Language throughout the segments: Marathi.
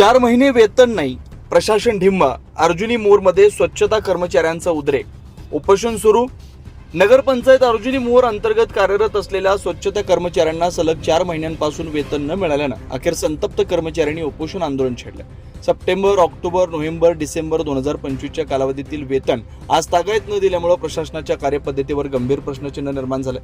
चार महिने वेतन नाही. प्रशासन ढिंबा अर्जुनी मोरमध्ये स्वच्छता कर्मचाऱ्यांचा उद्रेक. उपोषण सुरू. नगरपंचायत अर्जुनी मोर अंतर्गत कार्यरत असलेल्या स्वच्छता कर्मचाऱ्यांना सलग चार महिन्यांपासून वेतन न मिळाल्यानं अखेर संतप्त कर्मचाऱ्यांनी उपोषण आंदोलन छेडलं. सप्टेंबर ऑक्टोबर नोव्हेंबर डिसेंबर दोन हजार पंचवीसच्या कालावधीतील वेतन आज तागायत न दिल्यामुळे प्रशासनाच्या कार्यपद्धतीवर गंभीर प्रश्नचिन्ह निर्माण झालं.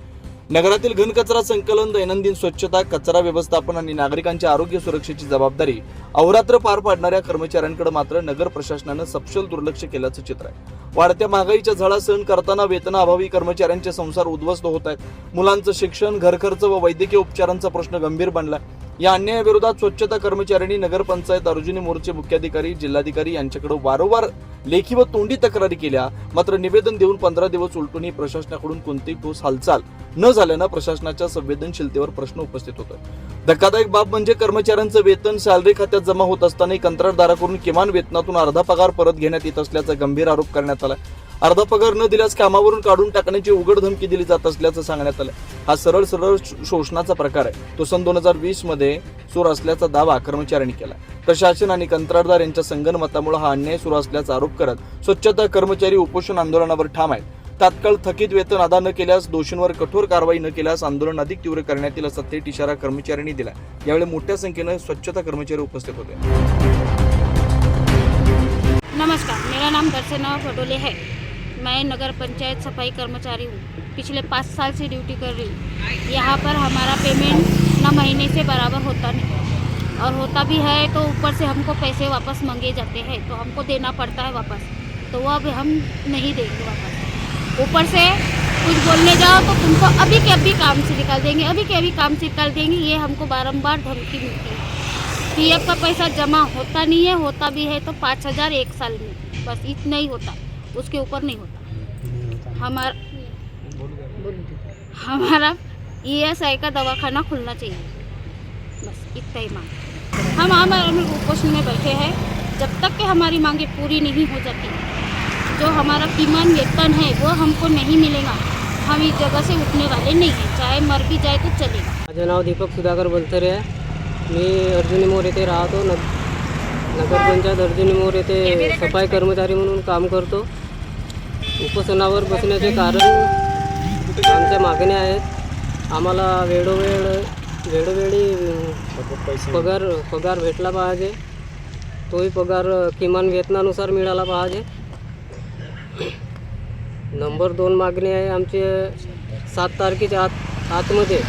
नगरातील घनकचरा संकलन दैनंदिन स्वच्छता कचरा व्यवस्थापन आणि नागरिकांच्या आरोग्य सुरक्षेची जबाबदारी अहोरात्र पार पाडणाऱ्या कर्मचाऱ्यांकडे मात्र नगर प्रशासनानं सपशल दुर्लक्ष केल्याचं चित्र आहे. वाढत्या महागाईच्या झळा सहन करताना वेतनाअभावी कर्मचाऱ्यांचे संसार उद्ध्वस्त होत आहेत. मुलांचं शिक्षण घरखर्च व वैद्यकीय उपचारांचा प्रश्न गंभीर बनला या अन्यायाविरोधात स्वच्छता कर्मचाऱ्यांनी नगरपंचायत अर्जुनी मोर्चे मुख्याधिकारी जिल्हाधिकारी यांच्याकडे वारंवार लेखी व तोंडी तक्रारी केल्या. मात्र निवेदन देऊन पंधरा दिवस उलटूनही प्रशासनाकडून कोणतीही ठोस हालचाल न झाल्यानं प्रशासनाच्या संवेदनशीलतेवर प्रश्न उपस्थित होतोय धक्कादायक बाब म्हणजे कर्मचाऱ्यांचं वेतन सॅलरी खात्यात जमा होत असतानाही कंत्राटदाराकडून किमान वेतनातून अर्धा पगार परत घेण्यात येत असल्याचा गंभीर आरोप करण्यात आला. अर्धा पगार न दिल्यास कामावरून काढून टाकण्याची उघड धमकी दिली जात असल्याचं सांगण्यात आलं. हा सरळ सरळ शोषणाचा प्रकार आहे. तो सन दोन हजार वीसमध्ये सुरू असल्याचा दावा कर्मचाऱ्यांनी केला प्रशासन आणि कंत्राटदार यांच्या संगनमतामुळे हा अन्याय सुरू असल्याचा आरोप करत स्वच्छता कर्मचारी उपोषण आंदोलनावर ठाम आहेत. तात्काळ थकीत वेतन अदा न केल्यास दोषींवर कठोर कारवाई न केल्यास आंदोलन अधिक तीव्र करण्यात येईल असा थेट इशारा कर्मचाऱ्यांनी दिला यावेळी मोठ्या संख्येनं स्वच्छता कर्मचारी उपस्थित होते. नमस्कार मेरा नाम दर्शना पटोले है. मैं नगर पंचायत सफ़ाई कर्मचारी हूँ। पिछले पाँच साल से ड्यूटी कर रही हूँ। यहाँ पर हमारा पेमेंट न महीने से बराबर होता नहीं और होता भी है तो ऊपर से हमको पैसे वापस मांगे जाते हैं तो हमको देना पड़ता है वापस। तो वो अब हम नहीं देंगे वापस। ऊपर से कुछ बोलने जाओ तो तुमको अभी के अभी काम से निकाल देंगे, अभी के अभी काम से निकाल देंगे, ये हमको बारंबार धमकी मिलती है। पीएफ का पैसा जमा होता नहीं है, होता भी है तो पाँच हज़ार एक साल में, बस इतना ही होता। उसके ऊपर नहीं होता। हमारा हमारा ईएसआई का दवाखाना खुलना चाहिए। बस इतना ही मांग। हम हमारे कुपोषण में बैठे हैं जब तक कि हमारी मांगे पूरी नहीं हो जाती। जो हमारा किमान वेतन है वो हमको नहीं मिलेगा। हम इस जगह से उठने वाले नहीं हैं। चाहे मर भी जाए तो चलेगा। माझं नाव दीपक सुधाकर बोलतरे आहे मी अर्जुनी मोर येथे राहतो न नगरपंचायत अर्जुनी मोर येथे सफ़ाई कर्मचारी म्हणून काम करतो. उपोषणावर बसण्याचे कारण आमच्या मागण्या आहेत. आम्हाला वेळोवेळ वेळोवेळी पगार पगार भेटला पाहिजे. तोही पगार किमान वेतनानुसार मिळाला पाहिजे. नंबर दोन मागणी आहे आमचे सात तारखेच्या आत आतमध्ये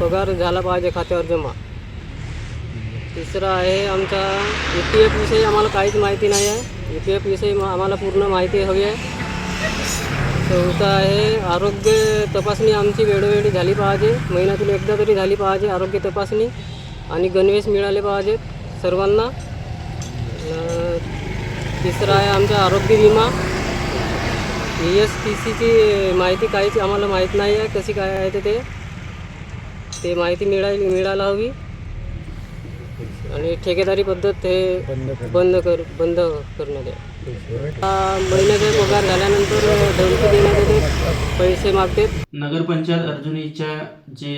पगार झाला पाहिजे खात्यावर जमा. तिसरा आहे आमचा E ई पी एफ विषयी आम्हाला काहीच माहिती नाही आहे. ई पी एफ विषयी आम्हाला पूर्ण माहिती हवी आहे. चौथं आहे आरोग्य तपासणी आमची वेळोवेळी झाली पाहिजे. महिन्यातून एकदा तरी झाली पाहिजे आरोग्य तपासणी आणि गणवेश मिळाले पाहिजेत सर्वांना. तिसरा आहे आमचा आरोग्य विमा. ई एस टी सीची माहिती काहीच आम्हाला माहीत नाही आहे. कशी काय आहे ते ते ते माहिती मिळाली मिळायला हवी. आणि ठेकेदारी पद्धत हे बंद कर. बंद करण्यात महिन्याचा पगार झाल्यानंतर धमकी देण्यात येते पैसे मागतात. नगरपंचायत अर्जुनीच्या जे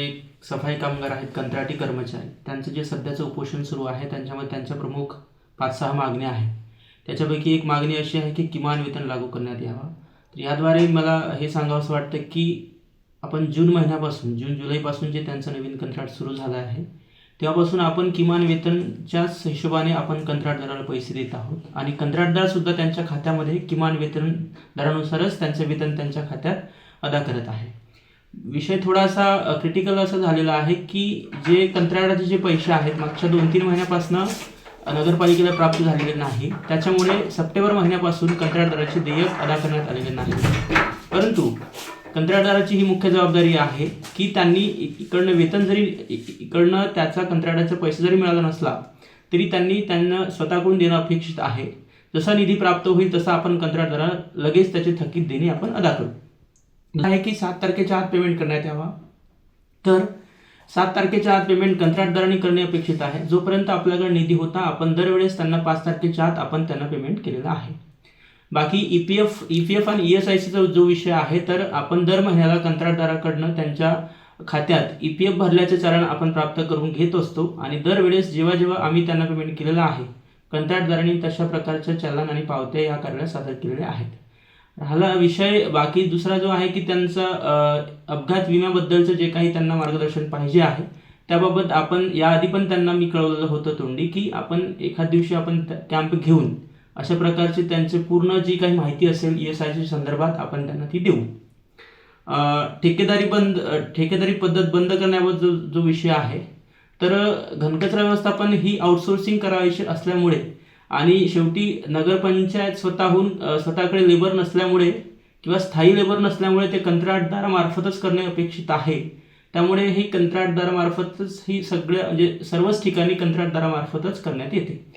सफाई कामगार आहेत कंत्राटी कर्मचारी त्यांचं जे सध्याचं उपोषण सुरू आहे त्यांच्यामध्ये त्यांच्या प्रमुख पाच सहा मागण्या आहेत. त्याच्यापैकी एक मागणी अशी आहे की किमान वेतन लागू करण्यात यावं. तर याद्वारे मला हे सांगावंसं वाटतं की आपण जून महिन्यापासून जून जुलैपासून जे त्यांचं नवीन कंत्राट सुरू झालं आहे तेव्हापासून आपण किमान वेतनच्याच हिशोबाने आपण कंत्राटदाराला पैसे देत आहोत. आणि कंत्राटदारसुद्धा त्यांच्या खात्यामध्ये किमान वेतन दरानुसारच त्यांचं वेतन त्यांच्या खात्यात अदा करत आहे. विषय थोडासा क्रिटिकल असा झालेला आहे की जे कंत्राटाचे जे पैसे आहेत मागच्या दोन तीन महिन्यापासून नगरपालिकेला प्राप्त झालेले नाही. त्याच्यामुळे सप्टेंबर महिन्यापासून कंत्राटदाराचे देयक अदा करण्यात आलेले नाही. परंतु कंत्राटदाराची ही मुख्य जबाबदारी आहे की त्यांनी इकडनं वेतन जरी इकडनं त्याचा कंत्राटाचा पैसे जरी मिळाला नसला तरी त्यांनी त्यांना स्वतःकडून देणं अपेक्षित आहे. जसा निधी प्राप्त होईल तसा आपण कंत्राटदाराला लगेच त्याचे थकीत देणे आपण अदा करू. आहे की सात तारखेच्या आत पेमेंट करण्यात यावा? तर सात तारखेच्या आत पेमेंट कंत्राटदाराने करणे अपेक्षित आहे. जोपर्यंत आपल्याकडे निधी होता आपण दरवेळेस त्यांना पाच तारखेच्या आत आपण त्यांना पेमेंट केलेलं आहे. बाकी E P F E P F आणि ई एस आय सीचा जो विषय आहे तर आपण दर महिन्याला कंत्राटदाराकडनं त्यांच्या खात्यात ई पी एफ भरल्याचे चलन आपण प्राप्त करून घेत असतो आणि दरवेळेस जेव्हा जेव्हा आम्ही त्यांना पेमेंट केलेलं आहे कंत्राटदारांनी तशा प्रकारच्या चलन आणि पावत्या या कार्याला सादर केलेल्या आहेत. राहिला विषय बाकी दुसरा जो आहे की त्यांचा अपघात विम्याबद्दलचं जे काही त्यांना मार्गदर्शन पाहिजे आहे त्याबाबत आपण याआधी पण त्यांना मी कळवलेलं होतं तोंडी की आपण एखाद दिवशी आपण कॅम्प घेऊन अशा प्रकारचे त्यांचे पूर्ण जी काही माहिती असेल ई एस आयच्या संदर्भात आपण त्यांना ती देऊ. ठेकेदारी बंद ठेकेदारी पद्धत बंद करण्याबाबत जो जो विषय आहे तर घनकचरा व्यवस्थापन ही आउटसोर्सिंग करायची असल्यामुळे आणि शेवटी नगरपंचायत स्वतःहून स्वतःकडे लेबर नसल्यामुळे किंवा स्थायी लेबर नसल्यामुळे ते कंत्राटदारामार्फतच करणे अपेक्षित आहे. त्यामुळे ही कंत्राटदारामार्फतच ही सगळ्या म्हणजे सर्वच ठिकाणी कंत्राटदारामार्फतच करण्यात येते.